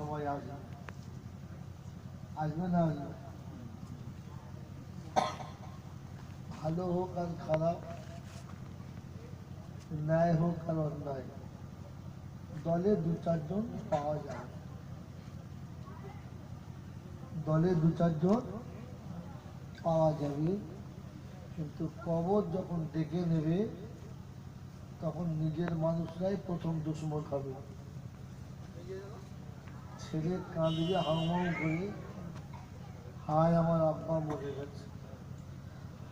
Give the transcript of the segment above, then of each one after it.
সময় আসবে। আসবে না আসবে? ভালো হোক আর খারাপ, ন্যায় হোক আর অন্যায়, দলে দু চারজন পাওয়া যায়। দলে দু চারজন পাওয়া যাবে, কিন্তু কবর যখন ডেকে নেবে, তখন নিজের মানুষরাই প্রথম দুশ্মন হবে ছেলে কাঁদবে হাউমাউ করে। হায়, আমার আব্বা মরে গেছে।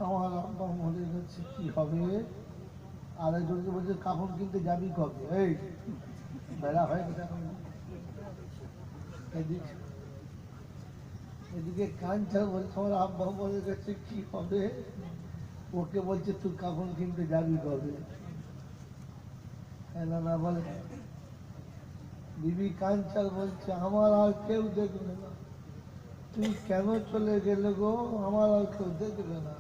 আমার আব্বা মরে গেছে, কি হবে? আরেকজনকে বলছে, কাপড় কিনতে যাবি কবে? এই, বেড়া হয়ে গেছে। এদিকে এদিকে কাঞ্চা বলছে, আমার আব্বা মরে গেছে, কি হবে? ওকে বলছে, তুই কাপড় কিনতে যাবি কবে? না বলে বিবি কাঞ্চাল বলছে আমার আর কেউ দেখবে না। তুই কেন চলে গেলে গো? আমার আর কেউ দেখবে না।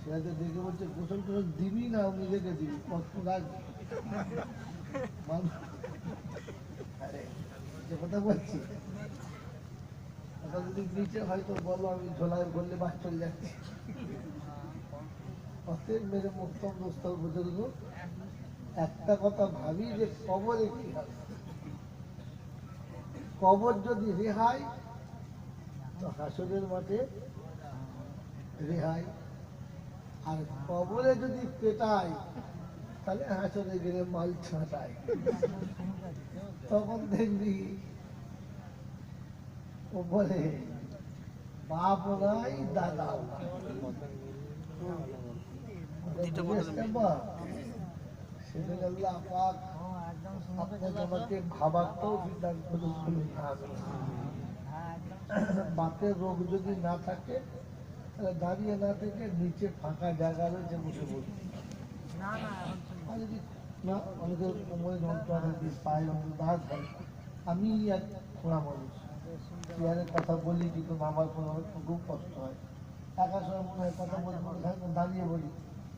ছেলেদের দেখে বলছে গোসল টোসল দিবি না নিজেকে দিবি কত আরে, কথা বলছি যদি নিচে হয়তো বলো আমি ঝোলায় বললে বাস চলে যাচ্ছি। অতএব মেরে মুক্তম দোস্তর বুজুর্গ একটা কথা ভাবি যে কবরে কি হবে? কবর যদি রেহাই তো হাসনের মাঠে রেহাই আর কবরে যদি পেটাই তাহলে হাসনে গেলে মাল ছাঁটাই তখন দেখবি ও বলে বাপ নাই দাদা নাই। বুঝেছেন বাপ? সেদিন আল্লাহ পাক আপনাকে আমাকে সিদ্ধান্ত করলেন আমি। বাতের রোগ যদি না থাকে তাহলে দাঁড়িয়ে না থেকে নিচে ফাঁকা জায়গা রয়েছে বসে আর যদি না অনেকের যন্ত্রণা পায়ে দাঁত হয় আমি এক খোঁড়া মানুষ। কথা বলি কিন্তু আমার কোনো খুব কষ্ট হয়। একা সময় মনে হয় কথা বলব না, দাঁড়িয়ে বলি।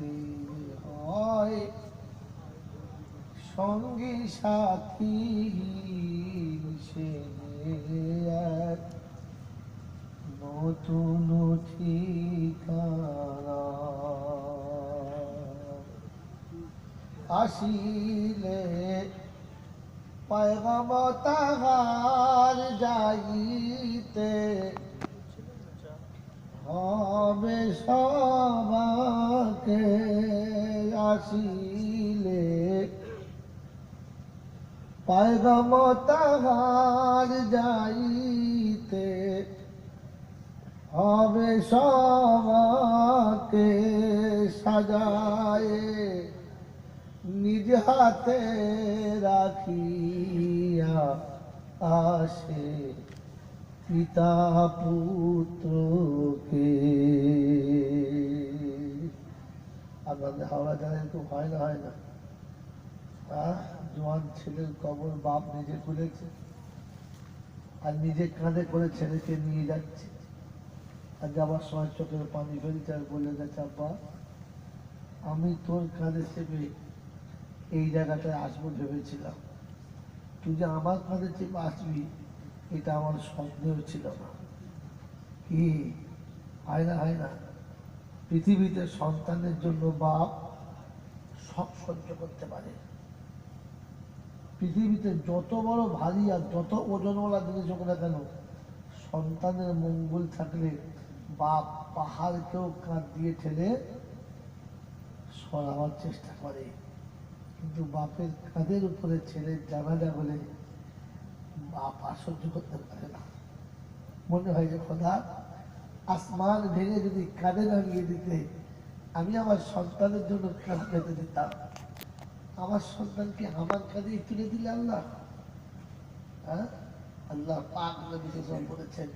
যেতে হয়। সঙ্গী সাথী সে নতুন ঠিকানা। আসিলে পয়গম তাহার যাইতে হবে সবাকে আসিলে। পয়গম তাহার যাইতে হবে সবাকে সাজায় নিজ হাতে রাখিয়া আসে। পিতা পুত্রকে। আপনাদের হাওড়া জানেন খুব হয় না হয় না। আহ, জোয়ান ছেলের কবর বাপ নিজে খুলেছে। আর নিজে কাঁধে করে ছেলেকে নিয়ে যাচ্ছে। আর যাবার সময় চোখের পানি ফেলছে আর বলে গেছে আব্বা আমি তোর কাঁধে চেপে এই জায়গাটায় আসব ভেবেছিলাম। তুই যে আমার কাঁধে চেপে আসবি এটা আমার স্বপ্নেও ছিল না। কি? হয় না হয় না। পৃথিবীতে সন্তানের জন্য বাপ সব সহ্য করতে পারে। পৃথিবীতে যত বড় ভারী আর যত ওজনওয়ালা জিনিস হোক না কেন, সন্তানের মঙ্গল থাকলে বাপ পাহাড়কেও কাঁধ দিয়ে ঠেলে সরাবার চেষ্টা করে। কিন্তু বাপের কাঁধের উপরে ছেলে জানাজা বলে বাপ সহ্য করতে পারে না। মনে হয় যে খোদা, আসমান ভেঙে যদি কাঁধে নামিয়ে দিতে, আমি আমার সন্তানের জন্য কাঁধ পেতে দিতাম। আমার সন্তানকে আমার কাজে তুলে দিলে আল্লাহ? হ্যাঁ? আল্লাহ পাক যখন বলেছেন,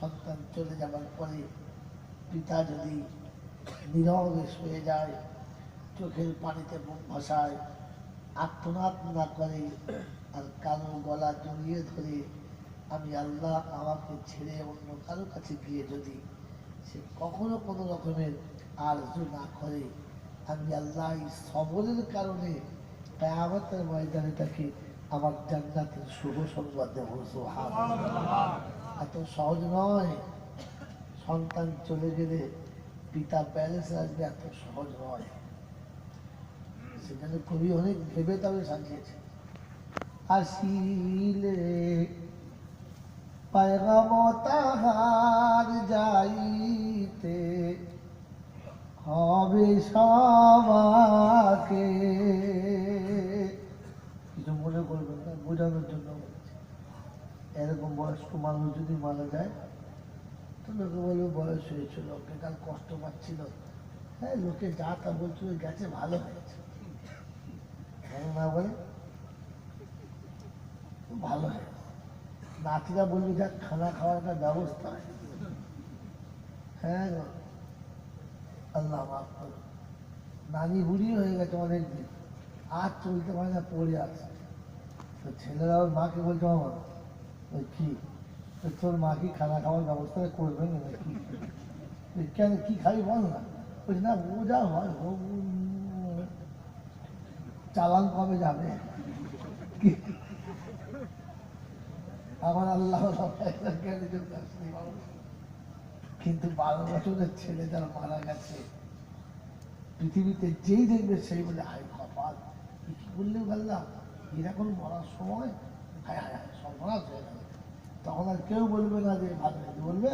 সন্তান চলে যাবার পরে পিতা যদি নীরবে শুয়ে যায়, চোখের পানিতে মুখ ভাসায় আত্মনাদ না করে আর কারও গলা জড়িয়ে ধরে আমি আল্লাহ আমাকে ছেড়ে অন্য কারও কাছে গিয়ে যদি সে কখনো কোনো রকমের আরজু না করে, আমি আল্লাহ এই সবরের কারণে কেয়ামতের ময়দানে তাকে আমার জান্নাতের শুভ সংবাদ দেবো এত সহজ নয়। সন্তান চলে গেলে পিতা প্যালেসে আসবে, এত সহজ নয়। সেখানে কবি অনেক ভেবে তবে সাজিয়েছে আসিলে পায়গাম তাহার যাইতে। হবে সবাকে। কিছু মনে করবেন না, বোঝানোর জন্য। এরকম বয়স্ক মানুষ যদি মারা যায় তো লোকে বলবে বয়স হয়েছিল লোকে, কাল কষ্ট পাচ্ছিল। হ্যাঁ লোকে যা তা বলছিল গেছে, ভালো হয়েছে। না বলে? ভালো হয়েছে নাতিরা বলবে যাক খানা খাওয়ার একটা ব্যবস্থা আছে। হ্যাঁ গো। আল্লাহ মাফ করো নানি বুড়ি হয়ে গেছে অনেক দিন আর চলতে পারে না পড়ে আছে। তো ছেলেরা ওর মাকে বলছে আমার ওই কি? তো তোর মা কি খানা খাওয়ার ব্যবস্থা করবে না নাকি? তুই কেন কি খাবি বল না। বলছি না ও যা হয় ও উম, চালান কবে যাবে? কি? আমার আল্লাহ কিন্তু বারো বছরের ছেলে যারা মারা গেছে, পৃথিবীতে যেই দেখবে সেই বলে হায় কপাল কি বললে পারলাম এরকম মরার সময়? হায় হায় হায়, সর্বনাশ হয়ে গেল। তখন আর কেউ বলবে না যে, ভালো বলবে?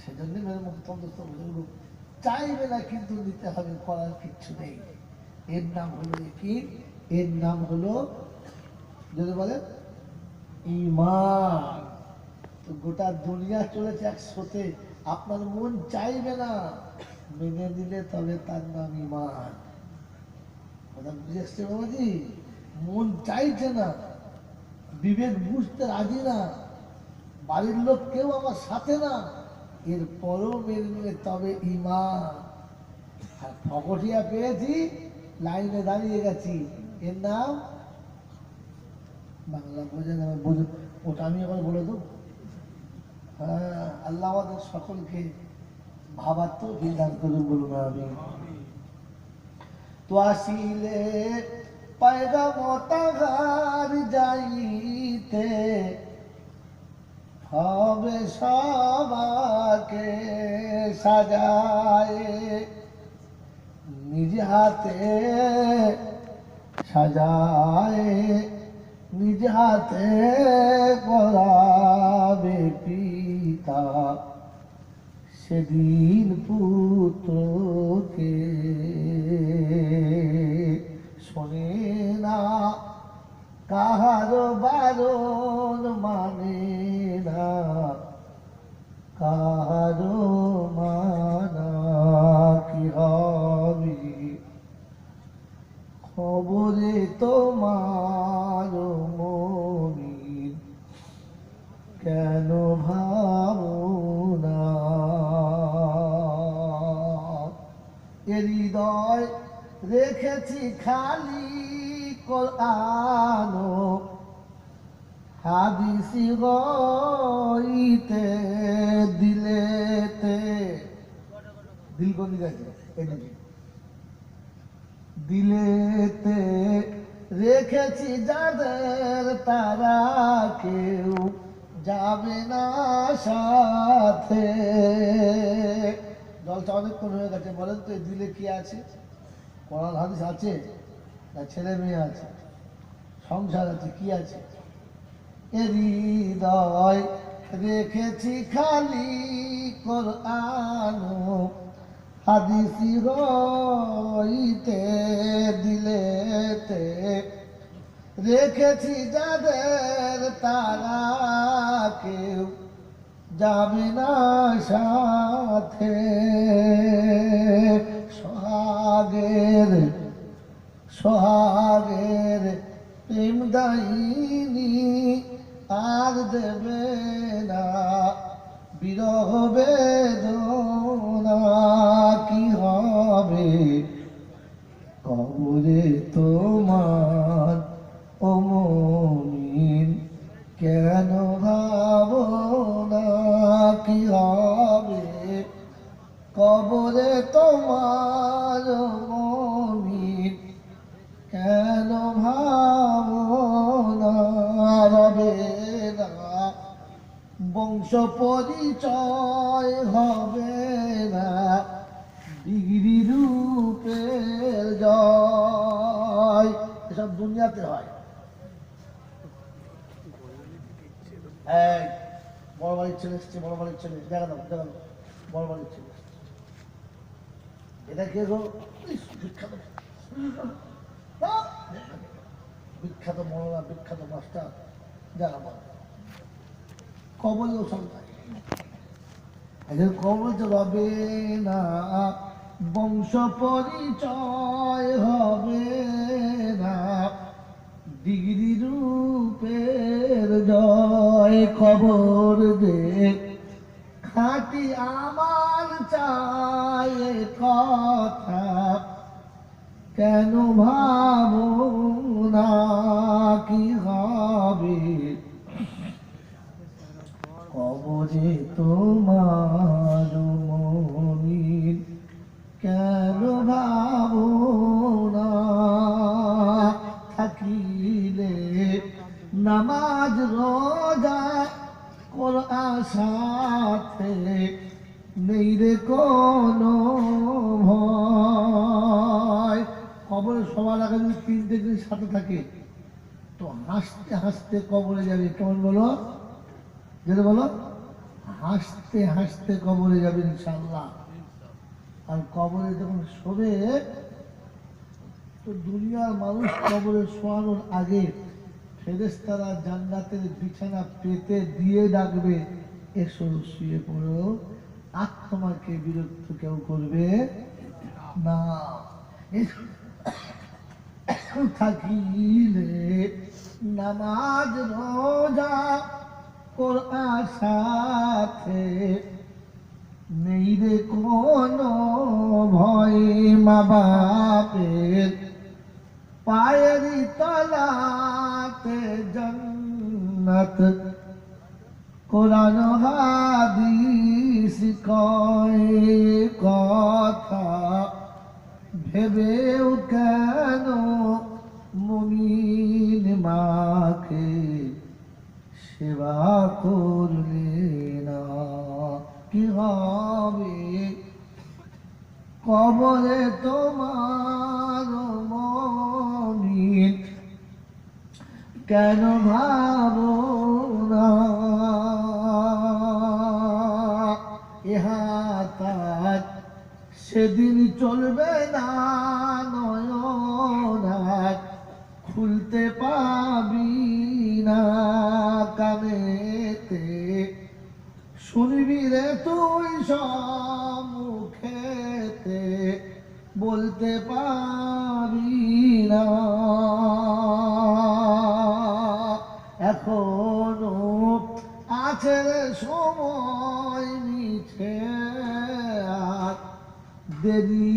সেজন্য মেরে মুক্তন্দস্ত বুজুর্গ চাইবে না কিন্তু নিতে হবে, করার কিচ্ছু নেই। এর নাম হলো কি এর নাম হলো, যদি বলে ইমান। তো গোটা দুনিয়া চলেছে এক একসাথে। আপনার মন চাইবে না। মেনে নিলে তবে তার নাম ইমান। কথা বাবাজি? মন চাইছে না। বিবেক বুঝতে রাজি না। বাড়ির লোক কেউ আমার সাথে না। এর পরও মেনে নিলে তবে ইমান। আর ফকটিয়া পেয়েছি, লাইনে দাঁড়িয়ে গেছি। এর নাম বাংলা বোঝে না বোঝে। ওটা আমি আবার বলে দেবো। হ্যাঁ আল্লাহ আমাদের সকলকে ভাবার তো বিধান করুন বলুন আমি তো আসিলে পায়গা যাইতে হবে সবাকে সাজায়, নিজ হাতে সাজায় নিজ হাতে করাবে পিতা সেদিন পুত্রকে শোনে না কাহার বারণ মানে না কাহার দিল কোন দিকে দিলেতে রেখেছি যাদের, তারা কেউ যাবে না সাথে। জলটা অনেকক্ষণ হয়ে গেছে, বলেন তো দিলে কি আছে? কোরআন হাদিস আছে না ছেলে মেয়ে আছে? সংসার আছে, কি আছে? এ হৃদয় রেখেছি খালি কোরআন। হাদিসি হইতে দিলেতে রেখেছি যাদের তারা কেউ যাবে না সাথে। সোহাগের সোহাগের প্রেম দাইনি আর দেবে না। বিরহ বেদনা হবে। কবরে তোমার অমমিন কেন ভাবনা কি হবে? কবরে তোমার মমিন কেন রবে না। বংশ পরিচয় ছেলে এসছে, বড় বাড়ির ছেলে দেখা দাও দেখা দাও। বড় বাড়ির ছেলে এটা কে বিখ্যাত। বিখ্যাত মৌলানা বিখ্যাত মাস্টার দেখা বল। কবলেও সব নাই এখন কবল রবে না, বংশ পরিচয় হবে না। ডিগ্রি জয় খবর দে। খাটি আমার চায় কথা কেন ভাবো না? কি হবে? কবরে তোমার নামাজ রোজা কোরআন সাথে নেই রে কোনো ভয়। কবরে সবার আগে যদি তিনটে জিনিস সাথে থাকে, তো হাসতে হাসতে কবরে যাবে। কেমন বলো? যেটা বলো। হাসতে হাসতে কবরে যাবে ইনশাল্লাহ আর কবরে যখন শোবে, তো দুনিয়ার মানুষ কবরে শোয়ানোর আগে ফেরেস্তারা জান্নাতের বিছানা পেতে দিয়ে ডাকবে, এসো শুয়ে পড়ো। আর তোমাকে বিরক্ত কেউ করবে না। থাকিলে নামাজ, রোজা, কোরআন সাথে নেই রে কোনো ভয় মা বাপের পায়ের তলাতে জন্নত। কোরআন হাদিস কয় কথা। ভেবেও কেন মুমিন মাকে? সেবা করলে না কি হবে? কবরে তোমার কেন ভাবো না? ইহা তার সেদিন চলবে না নয়নার খুলতে পাবি না কানেতে। শুনবি রে তুই মুখেতে বলতে পাবি না। এখনও আছে সময় মিছে দেরি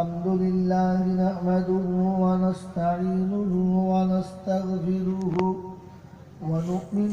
الحمد لله